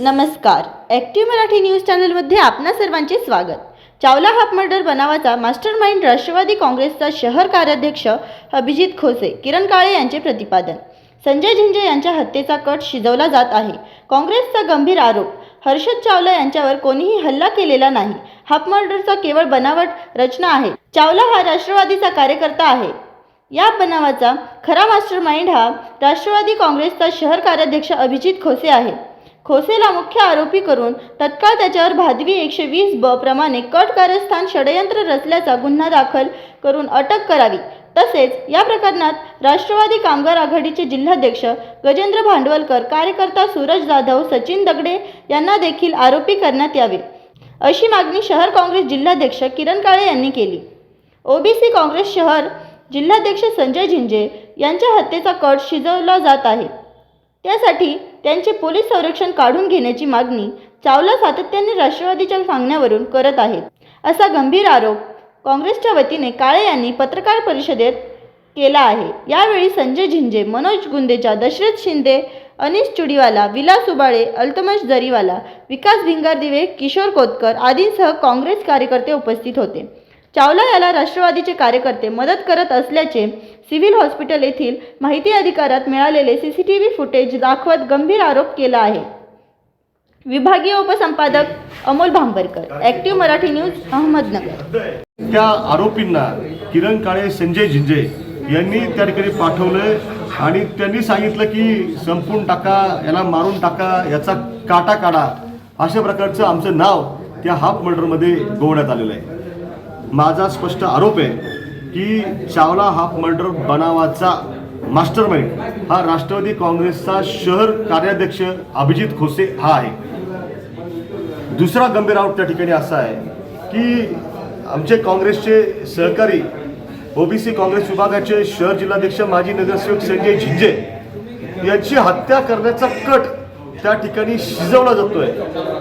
नमस्कार. Active Marathi news चॅनलमध्ये आपणा सर्वांचे स्वागत. चावला हाफ मर्डर बनावाचा मास्टर माइंड राष्ट्रवादी काँग्रेसचा शहर कार्याध्यक्ष अभिजित खोसे किरण काळे यांचे प्रतिपादन. संजय झिंजे यांच्या हत्येचा कट शिजवला जात आहे. काँग्रेसचा गंभीर आरोप. हर्षद चावला यांच्यावर कोणीही हल्ला केलेला नाही. हाफ मर्डरचा केवळ बनावट रचना आहे. चावला हा राष्ट्रवादीचा कार्यकर्ता आहे. या बनावाचा खरा मास्टर माइंड हा राष्ट्रवादी काँग्रेसचा शहर कार्याध्यक्ष अभिजित खोसे आहे. खोसेला मुख्य आरोपी करून तत्काळ त्याच्यावर भादवी एकशे वीस ब प्रमाणे कट कारस्थान षडयंत्र रचल्याचा गुन्हा दाखल करून अटक करावी. तसेच या प्रकरणात राष्ट्रवादी कामगार आघाडीचे जिल्हाध्यक्ष गजेंद्र भांडवलकर कार्यकर्ता सूरज जाधव सचिन दगडे यांना देखील आरोपी करण्यात यावे अशी मागणी शहर काँग्रेस जिल्हाध्यक्ष किरण काळे यांनी केली. ओबीसी काँग्रेस शहर जिल्हाध्यक्ष संजय झिंजे यांच्या हत्येचा कट शिजवला जात आहे. त्यासाठी त्यांचे पोलीस संरक्षण काढून घेण्याची मागणी चावला सातत्याने राष्ट्रवादीच्या सांगण्यावरून करत आहेत. असा गंभीर आरोप काँग्रेसच्या वतीने काळे यांनी पत्रकार परिषदेत केला आहे. यावेळी संजय झिंजे मनोज गुंदेचा दशरथ शिंदे अनिश चुडीवाला विलास उबाळे अल्तमश जरीवाला विकास भिंगारदिवे किशोर कोतकर आदींसह काँग्रेस कार्यकर्ते उपस्थित होते. चावला याला राष्ट्रवादीचे कार्यकर्ते मदत करत असल्याचे सिव्हिल हॉस्पिटल येथील माहिती अधिकारात मिळालेले C C T V footage दाखवत गंभीर आरोप केला आहे. विभागीय उपसंपादक अमोल भांबरकर ॲक्टिव्ह मराठी न्यूज अहमदनगर. त्या आरोपींना किरण काळे संजय झिंजे यांनी त्या ठिकाणी पाठवलं आणि त्यांनी सांगितलं की संपून टाका याला मारून टाका याचा काटा काढा अशा प्रकारचं आमचं नाव त्या हाफ मर्डरमध्ये गोवण्यात आलेलं आहे. माझा स्पष्ट आरोप आहे की चावला हाफ मर्डर बनावाचा मास्टर माइंड हा राष्ट्रवादी काँग्रेसचा शहर कार्याध्यक्ष अभिजित खोसे हा आहे. दुसरा गंभीर आरोप त्या ठिकाणी असा आहे की आमचे काँग्रेसचे सहकारी ओबीसी काँग्रेस विभागाचे शहर जिल्हाध्यक्ष माजी नगरसेवक संजय झिंजे यांची हत्या करण्याचा कट त्या ठिकाणी शिजवला जातोय.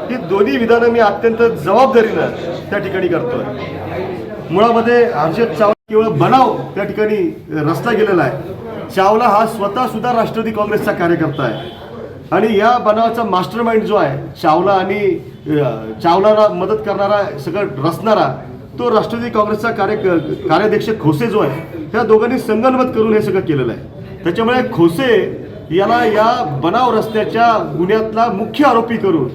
ही दोन्ही विधानं मी अत्यंत जबाबदारीनं त्या ठिकाणी करतोय. मुळामध्ये हर्षद चावला केवळ बनाव त्या ठिकाणी रस्ता गेलेला आहे. चावला हा स्वतः सुद्धा राष्ट्रवादी काँग्रेसचा कार्यकर्ता आहे. आणि या बनावाचा मास्टर माइंड जो आहे चावला आणि चावलाला मदत करणारा सगळं रचणारा तो राष्ट्रवादी काँग्रेसचा कार्य कार्याध्यक्ष खोसे जो आहे त्या दोघांनी संगनमत करून हे सगळं केलेलं आहे. त्याच्यामुळे खोसे याला या बनाव रस्त्याच्या गुन्ह्यातला मुख्य आरोपी करून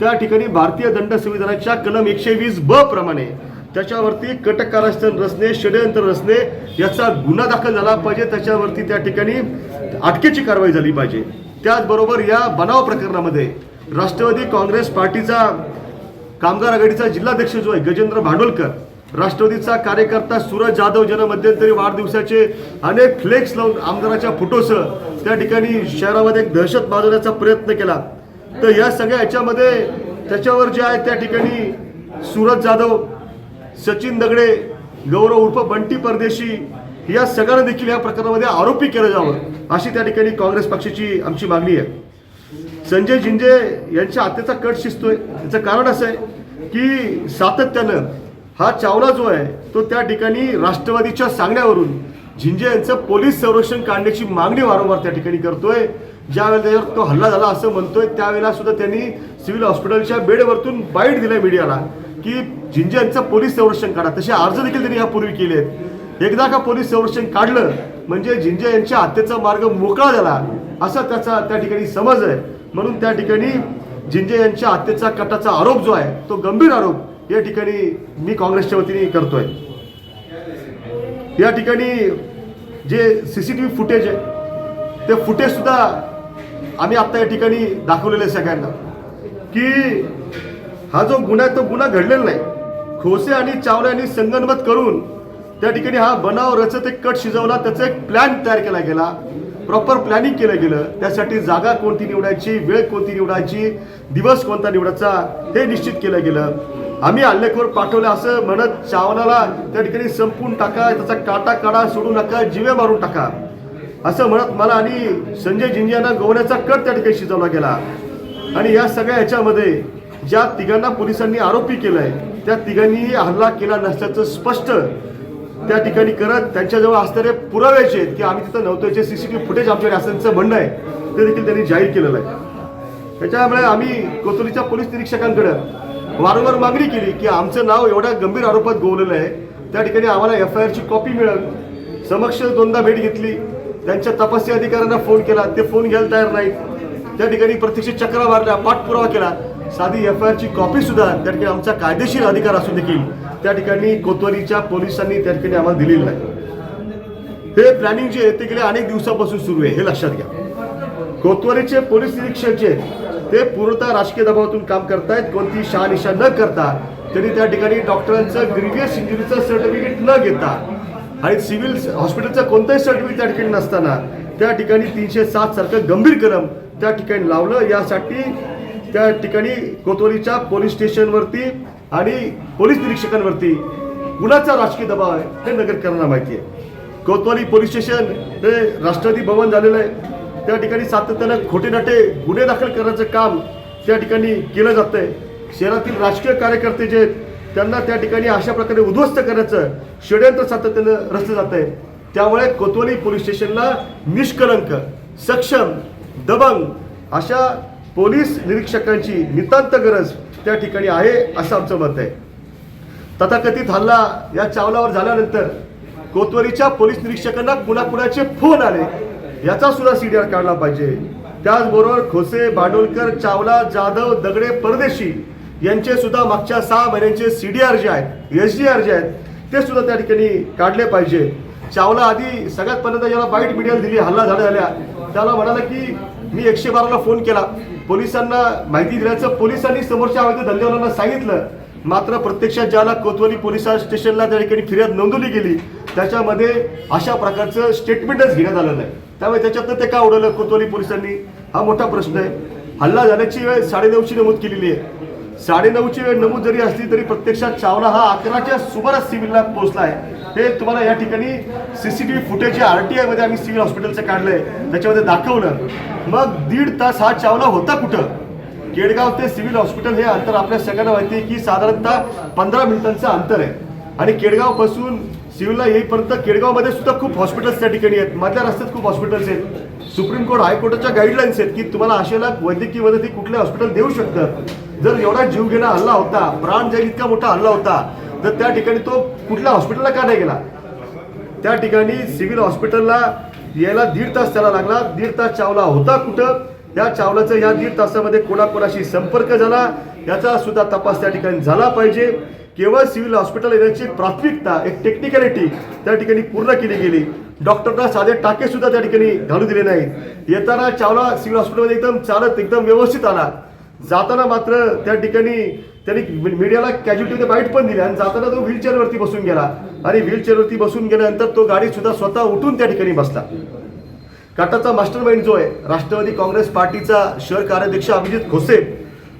त्या ठिकाणी भारतीय दंड संविधानाच्या कलम एकशे वीस ब प्रमाणे त्याच्यावरती कटक कारस्थान रचणे षडयंत्र रचणे याचा गुन्हा दाखल झाला पाहिजे. त्याच्यावरती त्या ठिकाणी अटकेची कारवाई झाली पाहिजे. त्याचबरोबर या बनाव प्रकरणामध्ये राष्ट्रवादी काँग्रेस पार्टीचा कामगार आघाडीचा जिल्हाध्यक्ष जो आहे गजेंद्र भांडोलकर राष्ट्रवादीचा कार्यकर्ता सूरज जाधव ज्यांना मध्यंतरी वाढदिवसाचे अनेक फ्लेक्स लावून आमदाराच्या फोटोसह त्या ठिकाणी शहरामध्ये एक दहशत माजवण्याचा प्रयत्न केला. तर या सगळ्या याच्यामध्ये त्याच्यावर जे आहे त्या ठिकाणी सूरज जाधव सचिन दगडे गौरव उर्फ बंटी परदेशी या सगळ्यांना देखील या प्रकरणामध्ये आरोपी केलं जावं अशी त्या ठिकाणी काँग्रेस पक्षाची आमची मागणी आहे. संजय झिंजे यांच्या हत्येचा कट शिजतोय त्याचं कारण असं आहे की सातत्यानं हा चावला जो आहे तो त्या ठिकाणी राष्ट्रवादीच्या सांगण्यावरून झिंजे यांचं पोलीस संरक्षण काढण्याची मागणी वारंवार त्या ठिकाणी करतोय. ज्या वेळेला त्याच्यावर तो हल्ला झाला असं म्हणतोय त्यावेळेला सुद्धा त्यांनी सिव्हिल हॉस्पिटलच्या बेडवरतून बाईट दिलाय मीडियाला. की झिंजे यांचं पोलीस संरक्षण काढा. तसे अर्ज देखील त्यांनी यापूर्वी केले आहेत. एकदा का पोलीस संरक्षण काढलं म्हणजे झिंजे यांच्या हत्येचा मार्ग मोकळा झाला असा त्याचा त्या ठिकाणी समज आहे. म्हणून त्या ठिकाणी झिंजे यांच्या हत्येचा कटाचा आरोप जो आहे तो गंभीर आरोप या ठिकाणी मी काँग्रेसच्या वतीने करतोय. या ठिकाणी जे C C T V footage आहे ते फुटेज सुद्धा आम्ही आत्ता या ठिकाणी दाखवलेले आहे सगळ्यांना. की हा जो गुन्हा आहे तो गुन्हा घडलेला नाही. खोसे आणि चावला यांनी संगनमत करून त्या ठिकाणी हा बनाव रचत एक कट शिजवला त्याचा एक प्लॅन तयार केला गेला. प्रॉपर प्लॅनिंग केलं गेलं. त्यासाठी जागा कोणती निवडायची वेळ कोणती निवडायची दिवस कोणता निवडायचा हे निश्चित केलं गेलं. आम्ही हल्लेखोर पाठवलं असं म्हणत चावलाला त्या ठिकाणी संपून टाका त्याचा काटा काढा सोडू नका जिवे मारून टाका. असं म्हणत मला आणि संजय जिंजियांना गोवण्याचा कट त्या ठिकाणी शिजवला गेला. आणि या सगळ्या ह्याच्यामध्ये ज्या तिघांना पोलिसांनी आरोपी केला आहे त्या तिघांनीही हल्ला केला नसल्याचं स्पष्ट त्या ठिकाणी करत त्यांच्याजवळ असणारे पुरावे आहेत की आम्ही तिथं नव्हतो. टी सीसीटीव्ही फुटेज आमच्याकडे असल्याचं म्हणणं आहे. ते देखील त्यांनी जाहीर केलेलं आहे. त्याच्यामुळे आम्ही कोतुलीच्या पोलीस निरीक्षकांकडे वारंवार मागणी केली की आमचं नाव एवढ्या गंभीर आरोपात गोवलेलं आहे. त्या ठिकाणी आम्हाला एफ आय आरची कॉपी मिळेल. समक्ष दोनदा भेट घेतली. त्यांच्या तपासणी अधिकाऱ्यांना फोन केला. ते फोन घ्यायला तयार नाहीत. त्या ठिकाणी प्रत्यक्ष चक्रा मारल्या पाठपुरावा केला. साधी एफ आय आरची कॉपी सुद्धा त्या ठिकाणी आमचा कायदेशीर अधिकार असून देखील त्या ठिकाणी कोतवालीच्या पोलिसांनी त्या ठिकाणी आम्हाला दिलेलं नाही. हे प्लॅनिंग जे आहे ते गेल्या अनेक दिवसापासून सुरू आहे हे लक्षात घ्या. कोतवालीचे पोलीस निरीक्षक जे ते पूर्णतः राजकीय दबावातून काम करतायत. कोणती शहानिशा न करता त्यांनी त्या ठिकाणी डॉक्टरांचं ग्रिव्हियस इंजुरीचं सर्टिफिकेट न घेता आणि सिव्हिल हॉस्पिटलचं कोणतंही सर्टिफिकेट त्या ठिकाणी नसताना त्या ठिकाणी तीनशे सात सारखं गंभीर क्रम त्या ठिकाणी लावलं. यासाठी त्या ठिकाणी कोतवालीच्या पोलीस स्टेशनवरती आणि पोलीस निरीक्षकांवरती कुणाचा राजकीय दबाव आहे हे नगरकरांना माहिती आहे. कोतवाली पोलीस स्टेशन हे राष्ट्रवादी भवन झालेलं आहे. त्या ठिकाणी सातत्यानं खोटे नाटे गुन्हे दाखल करण्याचं काम त्या ठिकाणी केलं जातंय. शहरातील राजकीय कार्यकर्ते जे आहेत त्यांना त्या ठिकाणी अशा प्रकारे उद्ध्वस्त करण्याचं षडयंत्र सातत्यानं रचलं जात आहे त्यामुळे कोतवाली पोलीस स्टेशनला निष्कलंक सक्षम दबंग अशा पोलीस निरीक्षकांची नितांत गरज त्या ठिकाणी आहे असं आमचं मत आहे. तथाकथित हल्ला या चावलावर झाल्यानंतर कोतवरीच्या पोलीस निरीक्षकांना कुणाकुणाचे फोन आले याचा सुद्धा सीडीआर काढला पाहिजे. त्याचबरोबर खोसे बांडोलकर चावला जाधव दगडे परदेशी यांचे सुद्धा मागच्या सहा महिन्यांचे सीडीआर जे आहेत एस डी आर जे आहेत ते सुद्धा त्या ठिकाणी काढले पाहिजे. चावला आधी सगळ्यात पहिल्यांदा याला बाईट मीडियाला दिली हल्ला झाला झाल्या. त्याला म्हणाला की मी एकशे बाराला फोन केला. पोलिसांना माहिती दिल्याचं पोलिसांनी समोरच्या अवैध धंदेवाल्यांना सांगितलं. मात्र प्रत्यक्षात ज्याला कोतवाली पोलीस स्टेशनला त्या ठिकाणी फिर्याद नोंदवली गेली त्याच्यामध्ये अशा प्रकारचं स्टेटमेंटच घेण्यात आलं नाही. त्यामुळे त्याच्यातनं ते का उडवलं कोतवाली पोलिसांनी? हा मोठा प्रश्न आहे. हल्ला झाल्याची वेळ साडेनऊची नमूद केलेली आहे. साडेनऊची वेळ नमूद जरी असली तरी प्रत्यक्षात चावला हा अकराच्या सुमारास सिव्हिलला पोहोचला आहे. हे तुम्हाला या ठिकाणी सीसीटीव्ही फुटेज आर टी आयमध्ये आम्ही सिव्हिल हॉस्पिटलचं काढलंय. त्याच्यामध्ये दाखवलं. मग दीड तास हा चावला होता कुठं? केडगाव ते सिव्हिल हॉस्पिटल हे अंतर आपल्या सगळ्यांना माहिती आहे की साधारणतः पंधरा मिनिटांचं अंतर आहे. आणि केडगावपासून सिव्हिलला येईपर्यंत केडगावमध्ये सुद्धा खूप हॉस्पिटल्स त्या ठिकाणी आहेत. मधल्या रस्त्यात खूप हॉस्पिटल्स आहेत. सुप्रीम कोर्ट हायकोर्टाच्या गाईडलाईन्स आहेत की तुम्हाला आशेला वैद्यकीय मदत ही कुठले हॉस्पिटल देऊ शकतं जर एवढा जीव घेणा हल्ला होता प्राण जाईल इतका मोठा हल्ला होता तर त्या ठिकाणी तो कुठल्या हॉस्पिटलला का नाही गेला? त्या ठिकाणी सिव्हिल हॉस्पिटलला यायला दीड तास त्याला लागला. दीड तास चावला होता कुठं? या चावलाचा या दीड तासामध्ये कोणाकोणाशी संपर्क झाला? याचा सुद्धा तपास त्या ठिकाणी झाला पाहिजे. केवळ सिव्हिल हॉस्पिटल येण्याची प्राथमिकता एक टेक्निकॅलिटी त्या ठिकाणी पूर्ण केली गेली. डॉक्टरना साधे टाके सुद्धा त्या ठिकाणी घालू दिले नाहीत. येताना चावला सिव्हिल हॉस्पिटलमध्ये एकदम चालत एकदम व्यवस्थित आला. जाताना मात्र त्या ठिकाणी त्यांनी मीडियाला कॅज्युलिटीमध्ये बाईट पण दिली आणि जाताना तो व्हीलचेअरवरती बसून गेला. आणि व्हीलचेअरवरती बसून गेल्यानंतर तो गाडी सुद्धा स्वतः उठून त्या ठिकाणी बसला. काटाचा मास्टर माइंड जो आहे राष्ट्रवादी काँग्रेस पार्टीचा शहर कार्याध्यक्ष अभिजित खोसे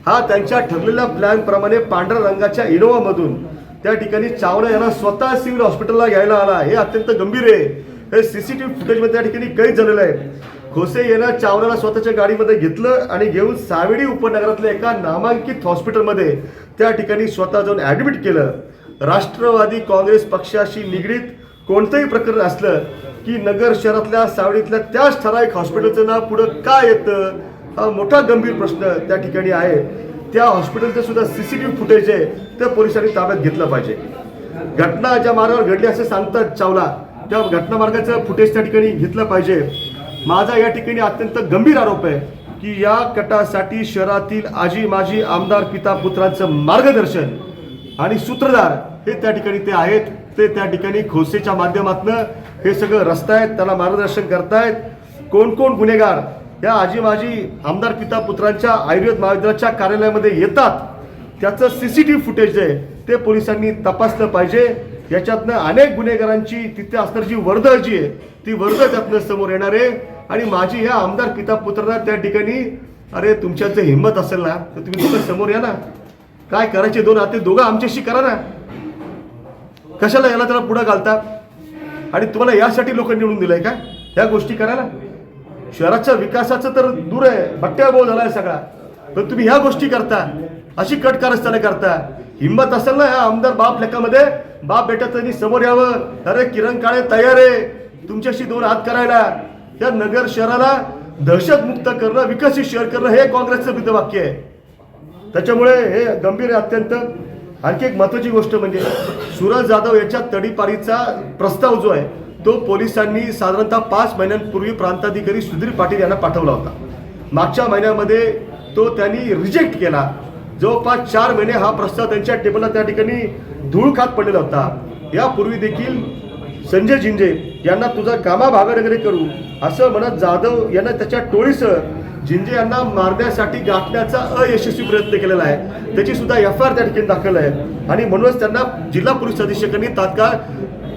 हा त्यांच्या ठरलेल्या प्लॅनप्रमाणे पांढऱ्या रंगाच्या इनोवामधून त्या ठिकाणी चावला यांना स्वतः सिव्हिल हॉस्पिटलला घ्यायला आला. हे अत्यंत गंभीर आहे. हे सीसीटीव्ही फुटेजमध्ये त्या ठिकाणी कैद झालेलं आहे. खोसे यांना चावल्याला स्वतःच्या गाडीमध्ये घेतलं आणि घेऊन सावेडी उपनगरातल्या एका नामांकित हॉस्पिटलमध्ये त्या ठिकाणी स्वतः जाऊन ॲडमिट केलं. राष्ट्रवादी काँग्रेस पक्षाशी निगडीत कोणतंही प्रकरण असलं की नगर शहरातल्या सावडीतल्या त्याच ठराविक हॉस्पिटलचं नाव पुढं का येतं? हा मोठा गंभीर प्रश्न त्या ठिकाणी आहे. त्या हॉस्पिटलचं सुद्धा C C T V footage आहे. ते पोलिसांनी ताब्यात घेतलं पाहिजे. घटना ज्या मार्गावर घडली असं सांगतात चावला त्या घटना मार्गाचं फुटेज त्या ठिकाणी घेतलं पाहिजे. माझा या ठिकाणी अत्यंत गंभीर आरोप आहे की या कटासाठी शहरातील आजी माजी आमदार पिता पुत्रांचं मार्गदर्शन आणि सूत्रधार हे त्या ठिकाणी ते आहेत. ते त्या ठिकाणी खोसेच्या माध्यमातून हे सगळं रस्तायत त्याला मार्गदर्शन करतायत. कोण कोण गुन्हेगार या आजी माजी आमदार पिता पुत्रांच्या आयुर्वेद महाविद्यालयाच्या कार्यालयामध्ये येतात त्याचं C C T V footage आहे ते पोलिसांनी तपासलं पाहिजे. याच्यातनं अनेक गुन्हेगारांची तिथे असणारी जी वर्दळ जी आहे ती वर्दळ त्यातनं समोर येणार आहे. आणि माझी ह्या आमदार पिता पुत्रांना त्या ठिकाणी अरे तुमच्यात जर हिंमत असेल ना तर तुम्ही तुमच्यासमोर या ना. काय करायचे दोन हाते? दोघं आमच्याशी करा ना. कशाला याला त्याला पुढं घालता? आणि तुम्हाला यासाठी लोक निवडून दिलंय का? ह्या गोष्टी करायला शहराच्या विकासाचं तर दूर आहे. बट्ट्या बोल झालाय सगळा. पण तुम्ही ह्या गोष्टी करता. अशी कट कारस्थानं करता. हिंमत असेल ना ह्या आमदार बाप लेखामध्ये? बाप बेटा त्यांनी समोर यावं. अरे किरण काळे तयार आहे. तुमच्याशी दोन हात करायला. या नगर शहराला दहशतमुक्त करणं विकसित शहर करणं हे काँग्रेसचं ब्रीदवाक्य आहे. त्याच्यामुळे हे गंभीर आहे अत्यंत. आणखी एक महत्वाची गोष्ट म्हणजे सूरज जाधव याच्या तडीपारीचा प्रस्ताव जो आहे तो पोलिसांनी साधारणतः पाच महिन्यांपूर्वी प्रांताधिकारी सुधीर पाटील यांना पाठवला होता. मागच्या महिन्यामध्ये तो त्यांनी रिजेक्ट केला. जवळपास चार महिने हा प्रस्ताव त्यांच्या टेबलला त्या ठिकाणी धूळ खात पडलेला होता. यापूर्वी देखील संजय झिंजे यांना तुझा कामा भागानगरी करू असं म्हणत जाधव यांना त्याच्या टोळीसह झिंजे यांना मारण्यासाठी गाठण्याचा अयशस्वी प्रयत्न केलेला आहे. त्याची सुद्धा एफ आय आर त्या ठिकाणी दाखल आहे. आणि म्हणूनच त्यांना जिल्हा पोलीस अधीक्षकांनी तात्काळ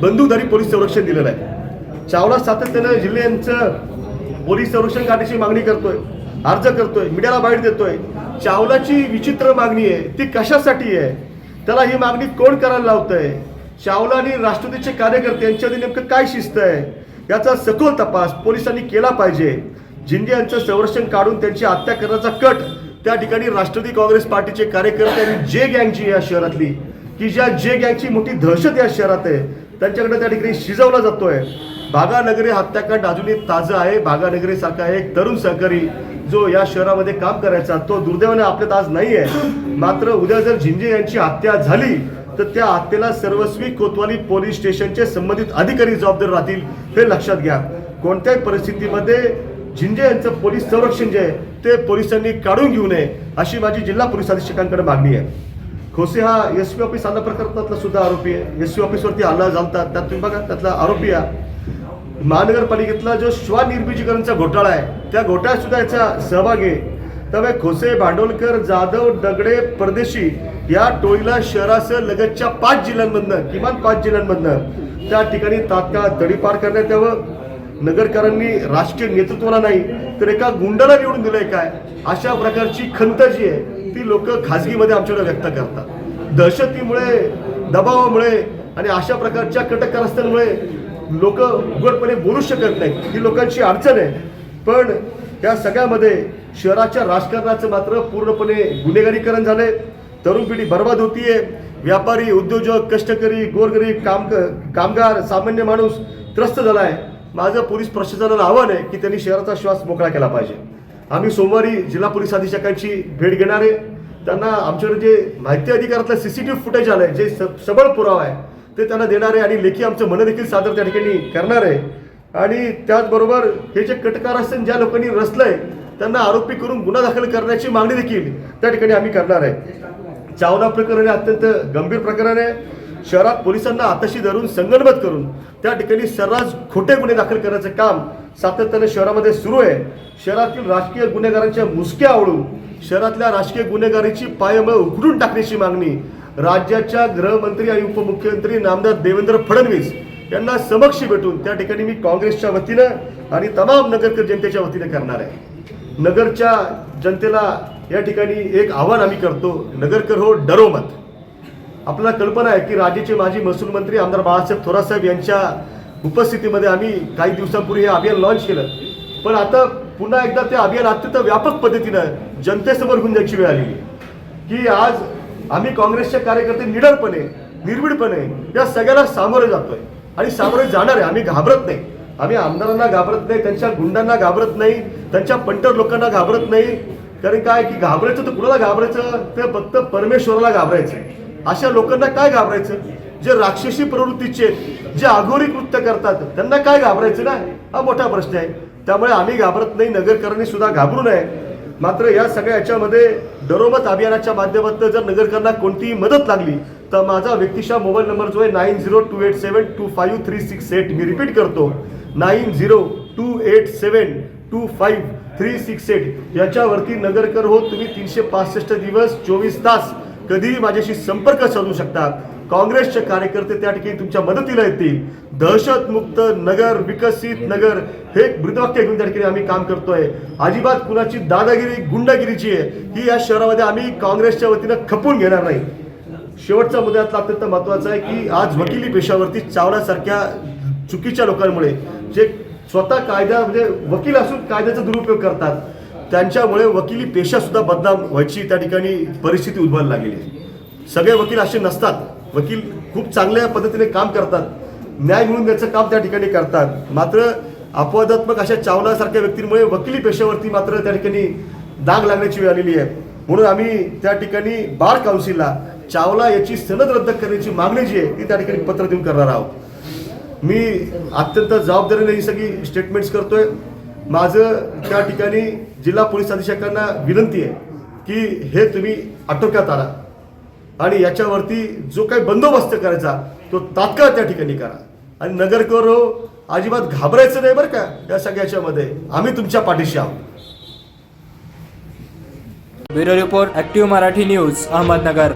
बंदूकधारी पोलीस संरक्षण दिलेलं आहे. चावला सातत्यानं जिल्ह्यांचं पोलीस संरक्षण काढण्याची मागणी करतोय अर्ज करतोय मीडियाला बाहेर देतोय. चावलाची विचित्र मागणी आहे ती कशासाठी आहे? त्याला ही मागणी कोण करायला लावतंय? चावला आणि राष्ट्रवादीचे कार्यकर्ते यांच्यामध्ये नेमकं काय शिस्त आहे? याचा सखोल तपास पोलिसांनी केला पाहिजे. झिंगे यांचं संरक्षण काढून त्यांची हत्या करण्याचा कट त्या ठिकाणी राष्ट्रवादी काँग्रेस पार्टीचे कार्यकर्ते आणि जे गँग जी या शहरातली की ज्या जे गँगची मोठी दहशत या शहरात आहे त्यांच्याकडे त्या ठिकाणी शिजवला जातोय. भागानगरी हत्याकांड अजूनही ताजं आहे. भागानगरी सारखा एक तरुण सहकारी जो या शहरामध्ये काम करायचा तो दुर्दैवाने आपल्यात आज नाही आहे मात्र उद्या जर झिंजे यांची हत्या झाली तर त्या हत्येला सर्वस्वी कोतवाली पोलीस स्टेशनचे संबंधित अधिकारी जबाबदार राहतील हे लक्षात घ्या. कोणत्याही परिस्थितीमध्ये झिंजे यांचं पोलीस संरक्षण जे आहे ते पोलिसांनी काढून घेऊ नये अशी माझी जिल्हा पोलीस अधीक्षकांकडे मागणी आहे. खोसे हा एस पी ऑफिस आला प्रकरणातला सुद्धा आरोपी आहे. एस पी ऑफिसवरती हल्ला झालता. त्यात तुम्ही बघा त्यातला आरोपी आहे महानगरपालिकेतला जो श्वानिर्मिजीकरणचा घोटाळा आहे त्या घोटाळ्यात सुद्धा याचा सहभाग आहे. त्यामुळे खोसे भांडवलकर जाधव दगडे परदेशी या टोळीला शहरासह लगतच्या पाच जिल्ह्यांमधनं किमान पाच जिल्ह्यांमधनं त्या ठिकाणी तात्काळ तडीपार करण्यात यावं. नगरकरांनी राजकीय नेतृत्वाला नाही तर एका गुंडाला निवडून दिलंय काय? अशा प्रकारची खंत जी आहे ती लोक खाजगीमध्ये आमच्याकडे व्यक्त करतात. दहशतीमुळे दबावामुळे आणि अशा प्रकारच्या कटकारस्थांमुळे लोक उघडपणे बोलू शकत नाही ही लोकांची अडचण आहे. पण त्या सगळ्यामध्ये शहराच्या राजकारणाचं मात्र पूर्णपणे गुन्हेगारीकरण झालंय. तरुण पिढी बर्बाद होतीये व्यापारी उद्योजक कष्टकरी गोरगरीब काम कामगार सामान्य माणूस त्रस्त झाला आहे. माझं पोलीस प्रशासनाला आव्हान आहे की त्यांनी शहराचा श्वास मोकळा केला पाहिजे. आम्ही सोमवारी जिल्हा पोलीस अधीक्षकांची भेट घेणार आहे. त्यांना आमच्याकडे जे माहिती अधिकारातलं C C T V footage आलं आहे जे स- सबळ पुरावा आहे ते त्यांना देणार आहे आणि लेखी आमचं मन देखील सादर त्या ठिकाणी करणार आहे. आणि त्याचबरोबर हे जे कटकार असतील ज्या लोकांनी रचलंय त्यांना आरोपी करून गुन्हा दाखल करण्याची मागणी देखील त्या ठिकाणी आम्ही करणार आहे. चावला प्रकरण हे अत्यंत गंभीर प्रकरण. आहे शहरात पोलिसांना आताशी धरून संगणबद्ध करून त्या ठिकाणी सर्रास खोटे गुन्हे दाखल करण्याचं काम सातत्याने शहरामध्ये सुरू आहे. शहरातील राजकीय गुन्हेगारांच्या मुसक्या आवळून शहरातल्या राजकीय गुन्हेगारीची पायमळ उघडून टाकण्याची मागणी राज्याच्या गृहमंत्री आणि उपमुख्यमंत्री नामदार देवेंद्र फडणवीस यांना समक्ष भेटून त्या ठिकाणी मी काँग्रेसच्या वतीनं आणि तमाम नगरकर जनतेच्या वतीनं करणार आहे. नगरच्या जनतेला या ठिकाणी एक आव्हान आम्ही करतो नगरकर हो डरो मत. आपल्याला कल्पना आहे की राज्याचे माजी महसूल मंत्री आमदार बाळासाहेब थोरात यांच्या उपस्थितीमध्ये आम्ही काही दिवसांपूर्वी हे अभियान लॉन्च केलं. पण आता पुन्हा एकदा ते अभियान अत्यंत व्यापक पद्धतीनं जनतेसमोर घेऊन जायची वेळ आली की आज आम्ही काँग्रेसचे कार्यकर्ते निडरपणे निर्भीडपणे या सगळ्याला सामोरे जातोय. आणि सामोरे जाणार आहे आम्ही घाबरत नाही. आम्ही आमदारांना घाबरत नाही त्यांच्या गुंडांना घाबरत नाही त्यांच्या पंटर लोकांना घाबरत नाही. कारण काय की घाबरायचं तर कुणाला घाबरायचं? ते फक्त परमेश्वराला घाबरायचं. अशा लोकांना काय घाबरायचं? जे राक्षसी प्रवृत्तीचे जे आघोरी कृत्य करतात त्यांना काय घाबरायचं ना? हा मोठा प्रश्न आहे. त्यामुळे आम्ही घाबरत नाही नगरकरांनी सुद्धा घाबरू नये. मात्र या सगळ्या याच्यामध्ये डरोमत अभियानाच्या माध्यमातून जर नगरकरांना कोणतीही मदत लागली तर माझा व्यक्तिशा मोबाईल नंबर जो आहे nine zero two eight seven two five three six eight मी रिपीट करतो. Nine zero two eight seven two five three six eight. याच्यावरती नगरकर हो तुम्ही तीनशे पासष्ट दिवस चोवीस तास कधीही माझ्याशी संपर्क साधू शकता काँग्रेसचे कार्यकर्ते त्या ठिकाणी तुमच्या मदतीला येतील. दहशतमुक्त नगर विकसित नगर हे मृतवाक्य घेऊन त्या ठिकाणी आम्ही काम करतोय. अजिबात कुणाची दादागिरी गुंडागिरीची आहे. ही या शहरामध्ये आम्ही काँग्रेसच्या वतीनं खपून घेणार नाही. शेवटचा मुद्द्यातला अत्यंत महत्त्वाचा आहे की आज वकिली पेशावरती चावण्यासारख्या चुकीच्या लोकांमुळे जे स्वतः कायदा म्हणजे वकील असून कायद्याचा दुरुपयोग करतात. त्यांच्यामुळे वकिली पेशा सुद्धा बदनाम व्हायची त्या ठिकाणी परिस्थिती उद्भवायला लागलेली आहे. सगळे वकील असे नसतात. वकील खूप चांगल्या पद्धतीने काम करतात. न्याय मिळून द्यायचं काम त्या ठिकाणी करतात. मात्र अपवादात्मक अशा चावलासारख्या व्यक्तींमुळे वकिली पेशावरती मात्र त्या ठिकाणी दाग लागण्याची वेळ आलेली आहे. म्हणून आम्ही त्या ठिकाणी बार काउन्सिलला चावला याची सनद रद्द करण्याची मागणी जी आहे ती त्या ठिकाणी पत्र देऊन करणार आहोत. मी अत्यंत जबाबदारीने ही सगळी स्टेटमेंट्स करतोय. माझं त्या ठिकाणी जिल्हा पोलीस अधीक्षकांना विनंती आहे की हे तुम्ही आटोक्यात आणा. आणि याच्यावरती जो काही बंदोबस्त करायचा तो तात्काळ त्या ठिकाणी करा. आणि नगरकर हो अजिबात घाबरायचं नाही बरं का या सगळ्याच्यामध्ये. आम्ही तुमच्या पाठीशी आहोत. Bureau report active Marathi news Ahmednagar.